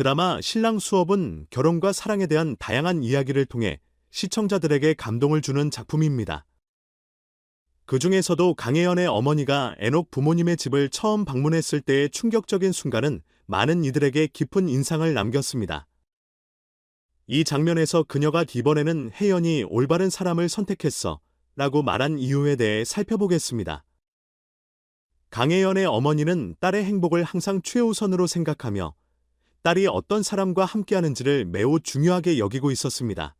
드라마 신랑 수업은 결혼과 사랑에 대한 다양한 이야기를 통해 시청자들에게 감동을 주는 작품입니다. 그 중에서도 강혜연의 어머니가 애녹 부모님의 집을 처음 방문했을 때의 충격적인 순간은 많은 이들에게 깊은 인상을 남겼습니다. 이 장면에서 그녀가 이번에는 혜연이 올바른 사람을 선택했어 라고 말한 이유에 대해 살펴보겠습니다. 강혜연의 어머니는 딸의 행복을 항상 최우선으로 생각하며 딸이 어떤 사람과 함께하는지를 매우 중요하게 여기고 있었습니다.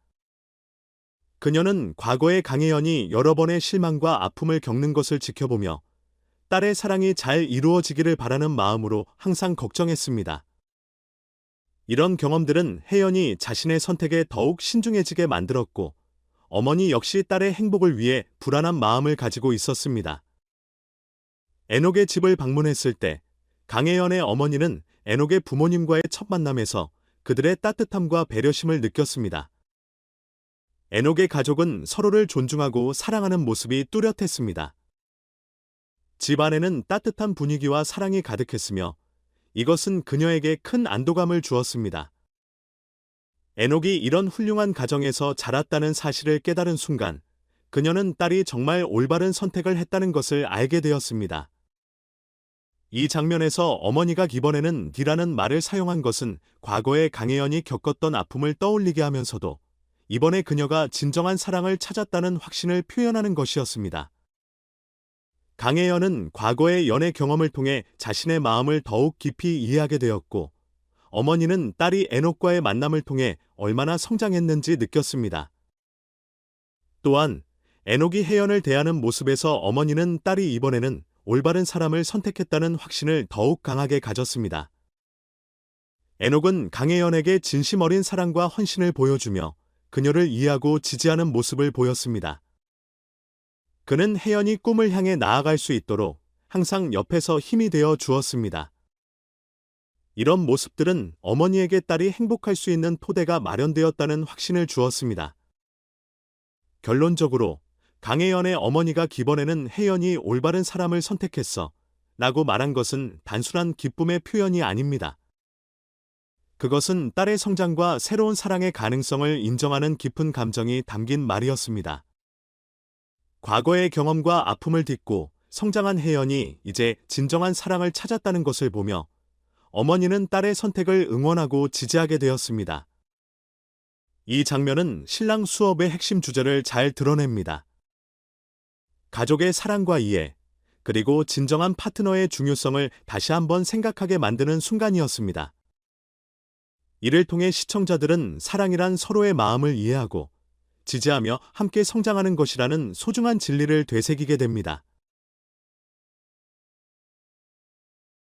그녀는 과거의 강혜연이 여러 번의 실망과 아픔을 겪는 것을 지켜보며 딸의 사랑이 잘 이루어지기를 바라는 마음으로 항상 걱정했습니다. 이런 경험들은 혜연이 자신의 선택에 더욱 신중해지게 만들었고 어머니 역시 딸의 행복을 위해 불안한 마음을 가지고 있었습니다. 에녹의 집을 방문했을 때 강혜연의 어머니는 에녹의 부모님과의 첫 만남에서 그들의 따뜻함과 배려심을 느꼈습니다. 에녹의 가족은 서로를 존중하고 사랑하는 모습이 뚜렷했습니다. 집 안에는 따뜻한 분위기와 사랑이 가득했으며 이것은 그녀에게 큰 안도감을 주었습니다. 에녹이 이런 훌륭한 가정에서 자랐다는 사실을 깨달은 순간 그녀는 딸이 정말 올바른 선택을 했다는 것을 알게 되었습니다. 이 장면에서 어머니가 이번에는 디라는 말을 사용한 것은 과거에 강혜연이 겪었던 아픔을 떠올리게 하면서도 이번에 그녀가 진정한 사랑을 찾았다는 확신을 표현하는 것이었습니다. 강혜연은 과거의 연애 경험을 통해 자신의 마음을 더욱 깊이 이해하게 되었고 어머니는 딸이 에녹과의 만남을 통해 얼마나 성장했는지 느꼈습니다. 또한 에녹이 혜연을 대하는 모습에서 어머니는 딸이 이번에는 올바른 사람을 선택했다는 확신을 더욱 강하게 가졌습니다. 에녹은 강혜연에게 진심 어린 사랑과 헌신을 보여주며 그녀를 이해하고 지지하는 모습을 보였습니다. 그는 혜연이 꿈을 향해 나아갈 수 있도록 항상 옆에서 힘이 되어 주었습니다. 이런 모습들은 어머니에게 딸이 행복할 수 있는 토대가 마련되었다는 확신을 주었습니다. 결론적으로 강혜연의 어머니가 기번에는 혜연이 올바른 사람을 선택했어 라고 말한 것은 단순한 기쁨의 표현이 아닙니다. 그것은 딸의 성장과 새로운 사랑의 가능성을 인정하는 깊은 감정이 담긴 말이었습니다. 과거의 경험과 아픔을 딛고 성장한 혜연이 이제 진정한 사랑을 찾았다는 것을 보며 어머니는 딸의 선택을 응원하고 지지하게 되었습니다. 이 장면은 신랑 수업의 핵심 주제를 잘 드러냅니다. 가족의 사랑과 이해, 그리고 진정한 파트너의 중요성을 다시 한번 생각하게 만드는 순간이었습니다. 이를 통해 시청자들은 사랑이란 서로의 마음을 이해하고 지지하며 함께 성장하는 것이라는 소중한 진리를 되새기게 됩니다.